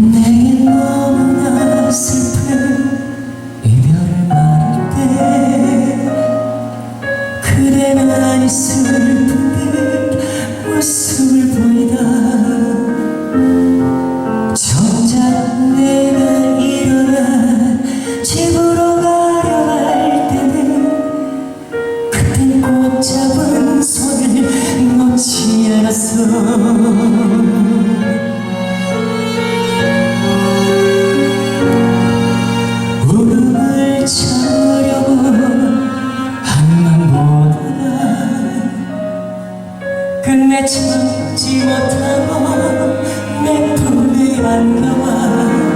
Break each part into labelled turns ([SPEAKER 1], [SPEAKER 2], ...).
[SPEAKER 1] 내일 너무나 슬픈 이별을 말할 때 그대만 있을 뿐 웃음을 보이다. 정작 내가 일어나 집으로 가려 할 때는 그때 꼭 잡은 손을 놓지 않았어. 그 끝내 참지 못하고 내 품에 안겨와.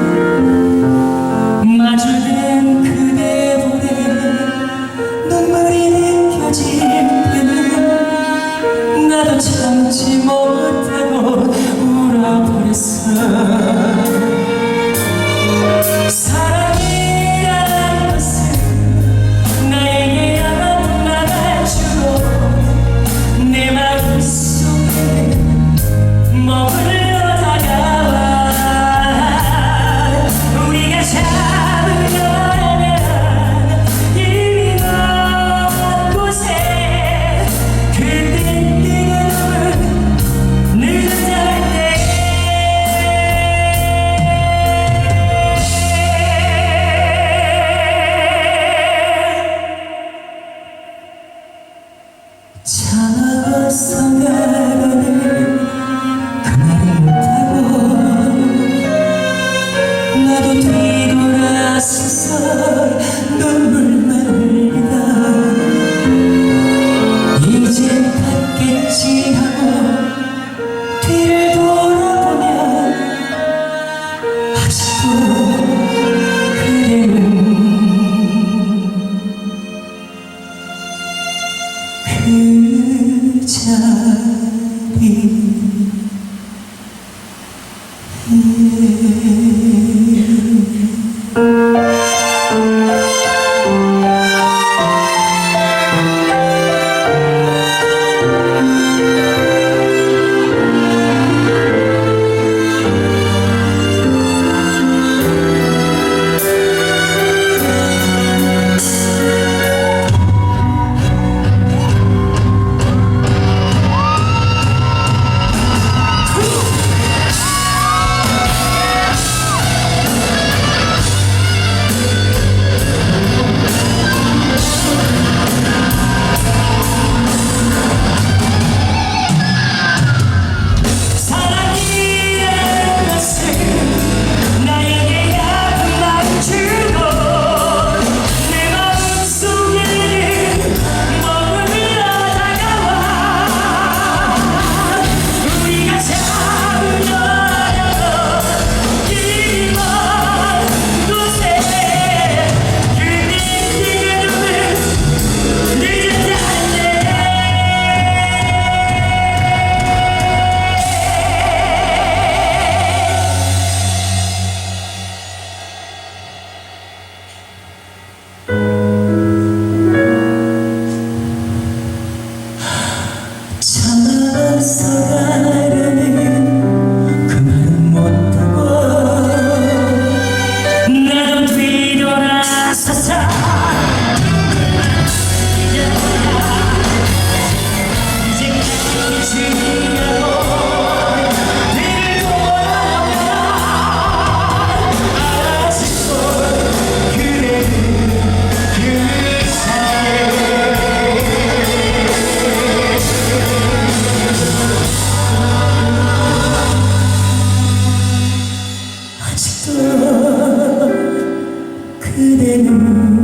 [SPEAKER 1] Hum. 그대는